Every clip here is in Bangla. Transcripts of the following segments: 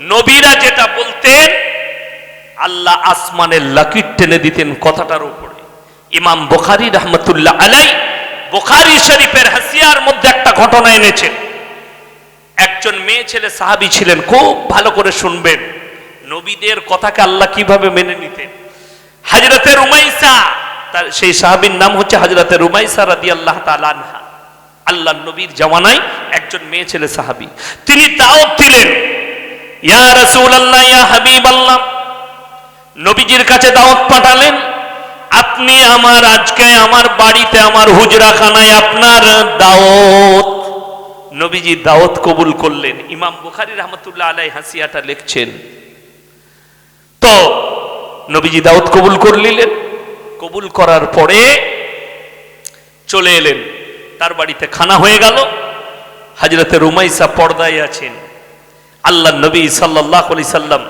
নবীরা যেটা বলতেন, আল্লাহ আসমানের লাকির টেনে দিতেন কথাটার উপরে। ইমাম বুখারী রহমতুল্লাহ আলাই বোখারি শরীফের হাসিয়ার মধ্যে একটা ঘটনা এনেছেন। একজন মেয়ে ছেলে, সাহাবী ছিলেন, খুব ভালো করে শুনবেন। নবীদের কথাকে আল্লাহ কীভাবে মেনে নিতেন? হাজরতে রুমাইসা, তার সেই সাহাবীর নাম হচ্ছে হাজরতে রুমাইসা তাআলা আনহা। আল্লাহ নবীর জামানায় একজন মেয়ে ছেলে, সাহাবী। তিনি দাওয়াত দিলেন। ইয়া রাসূলুল্লাহ, ইয়া হাবিবাল্লাহ, নবীজির কাছে দাওয়াত পাঠালেন, আপনি আমার আজকে আমার বাড়িতে, আমার হুজরাখানায় আপনার দাওয়াত। নবীজি দাওয়াত কবুল করলেন। ইমাম বুখারী রহমতুল্লাহ আলাই হাসিয়াটা লিখছেন। তো, নবীজি দাওয়াত কবুল করলিলেন কবুল করার পরে চলে এলেন। তার বাড়িতে খানা হয়ে গেল। হাজরতে রুমাইসা পর্দায় আছেন। আল্লাহ নবী সাল্লাহ আলি সাল্লাম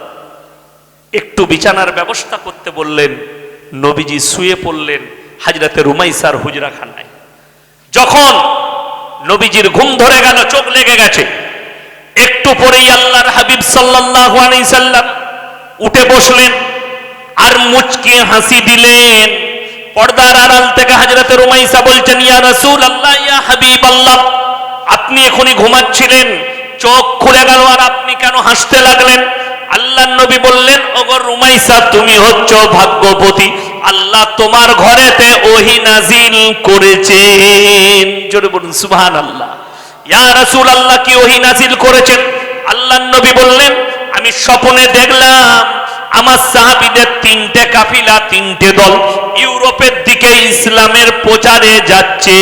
একটু বিছানার ব্যবস্থা করতে বললেন, নবীজি শুয়ে পড়লেন হাজরতে রুমাইসার হুজরা খানায়। যখন নবীজির ঘুম ধরে গেল, চোখ লেগে গেছে, একটু পরেই আল্লাহর হাবিব আলাইহি সাল্লাম উঠে বসলেন আর মুচকি হাসি দিলেন। পর্দার আড়াল থেকে হযরতে রুমাইসা বলছেন, ইয়া রাসূল আল্লাহ ইয়া হাবিব আল্লাহ আপনি এখনই ঘুমাচ্ছিলেন? চোখ খুলে গেল আর আপনি কেন হাসতে লাগলেন? আল্লাহ নবী বললেন, ওগো রুমাইসা, তুমি হচ্ছ ভাগ্যবতী। আল্লাহ তোমার ঘরেতে ওহি নাজিল করেছেন। জোরে বলুন সুবহান আল্লাহ ইয়া রাসূল আল্লাহ কি ওহি নাজিল করেছেন? আল্লাহ নবী বললেন, আমি স্বপ্নে দেখলাম আমার সাহাবীদের তিনটে কাফিলা, তিনটে দল ইউরোপের দিকে ইসলামের প্রচারে যাচ্ছে।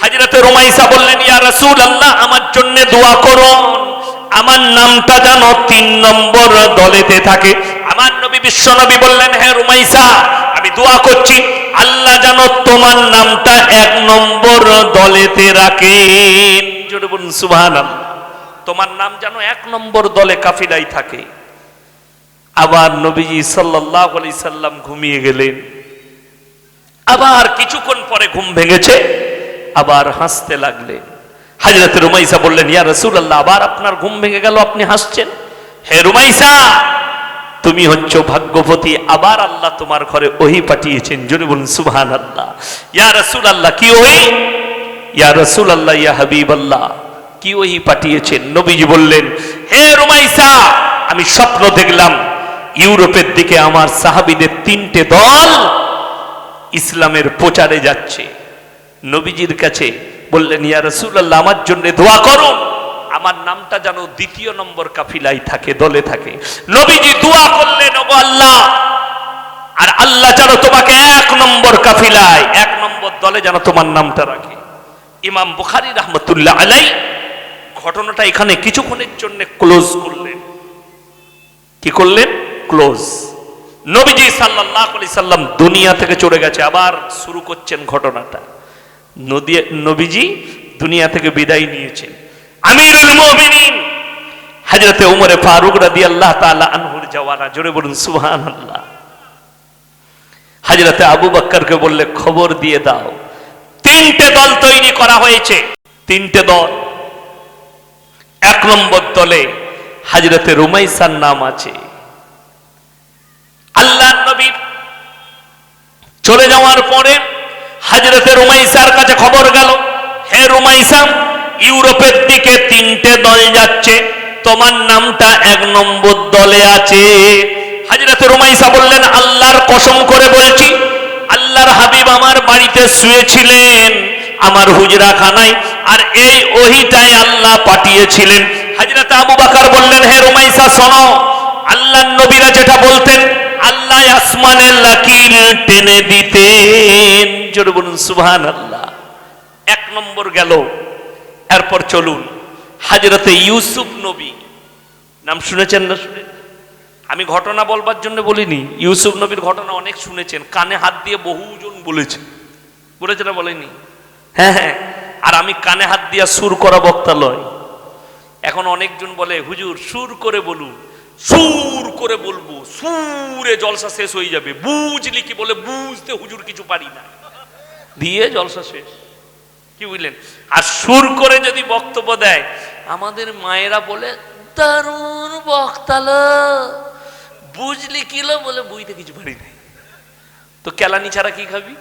হাজরতে রোমাইসা বললেন, ইয়া রাসূল আল্লাহ আমার জন্য দোয়া করুন আমার নামটা যেন তিন নম্বর দলেতে থাকে। আমার নবী বিশ্ব নবী বললেন হ্যাঁ রুমাইসা, আমি দোয়া করছি, আল্লাহ যেন তোমার নামটা এক নম্বর দলেতে রাখেন জোরে তোমার নাম যেন এক নম্বর দলে কাফিলাই থাকে। আবার নবীজি সাল্লাল্লাহু আলাইহি সাল্লাম ঘুমিয়ে গেলেন। আবার কিছুক্ষণ পরে ঘুম ভেঙেছে, আবার হাসতে লাগলেন। হাজরত রুমাইসা বললেন, ইয়া রসুল আল্লাহ আবার আপনার ঘুম ভেঙে গেল, আপনি হাসছেন? হে রুমাইসা, তুমি হচ্ছ ভাগ্যবতী, আবার আল্লাহ তোমার ঘরে ওহি পাঠিয়েছেন। জোরে বলুন, সুবহানাল্লাহ। ইয়া রসুল আল্লাহ কি ওহি? ইয়া রসুল আল্লাহ ইয়া হাবিব আল্লাহ কি ওহি পাঠিয়েছেন? নবীজি বললেন, হে রুমাইসা, আমি স্বপ্ন দেখলাম, ইউরোপের দিকে আমার সাহাবীদের তিনটে দল ইসলামের প্রচারে যাচ্ছে। নবীজির কাছে বললেন, ইয়া রাসূলুল্লাহ, আমার জন্য দোয়া করো। আমার নামটা যেন দ্বিতীয় নম্বর কাফিলাই থাকে, দলে থাকে। নবীজি দোয়া করলেন, ওগো আল্লাহ, আর আল্লাহ যেন তোমাকে এক নম্বর কাফিলায়, এক নম্বর দলে যেন তোমার নামটা রাখে। ইমাম বুখারী রহমতুল্লাহ আলাই ঘটনাটা এখানে কিছুক্ষণের জন্য ক্লোজ করলেন। কি করলেন? ক্লোজ। নবীজি আলাইহি সাল্লাম দুনিয়া থেকে চলে গেছে, আবার শুরু করছেন ঘটনাটা। নবীজি দুনিয়া থেকে বিদায় নিয়েছেন। আমিরুল মুমিনিন, হযরতে ফারুক তাআলা আনহুর জোরে বলুন, সুবহানাল্লাহ। হযরতে আবু বক্করকে বললে, খবর দিয়ে দাও, তিনটে দল তৈরি করা হয়েছে, তিনটে দল। এক নম্বর দলে হযরতে রুমাইসার নাম আছে। আল্লাহ নবীর। চলে যাওয়ার পরে হাজরতে রুমাইসার কাছে খবর গেল, হে রুমাইসা ইউরোপের দিকে তিনটে দল যাচ্ছে, তোমার নামটা এক নম্বর দলে আছে। হাজরতে রুমাইসা বললেন, আল্লাহর কসম করে বলছি, আল্লাহর হাবিব আমার বাড়িতে শুয়েছিলেন, আমার হুজরা খানায় আর এই ওহিটাই আল্লাহ পাঠিয়েছিলেন। হাজরত আবু বাকার বললেন, হে রুমাইসা শোনো আল্লাহ নবীরা যেটা বলতেন, আল্লাহ আসমানের লাকিল টেনে দিতেন জোরে বলুন সুবহান আল্লাহ এক নম্বর গেল, এরপর চলুন। হাজরতে ইউসুফ নবী, নাম শুনেছেন না? শুনে আমি ঘটনা বলবার জন্য বলিনি, ইউসুফ নবীর ঘটনা অনেক শুনেছেন, কানে হাত দিয়ে বহুজন বলেছে। বলেছে না বলেনি? হ্যাঁ হ্যাঁ আর আমি কানে হাত দিয়া সুর করা বক্তা লয়। এখন অনেকজন বলে, হুজুর, সুর করে বলুন, সুর করে বলব, সুরে জলসা শেষ হয়ে যাবে, বুঝলি কি বলে, বুঝতে হুজুর কিছু পারি না। দিয়ে জলসা শেষ। কি বুঝলেন? আর সুর করে যদি বক্তব্য দেয়, আমাদের মায়েরা বলে দারুণ বক্তাল। বুঝলি কিলো বলে বুঝতে কিছু পারি নাই। তো কেলানি ছাড়া কি খাবি?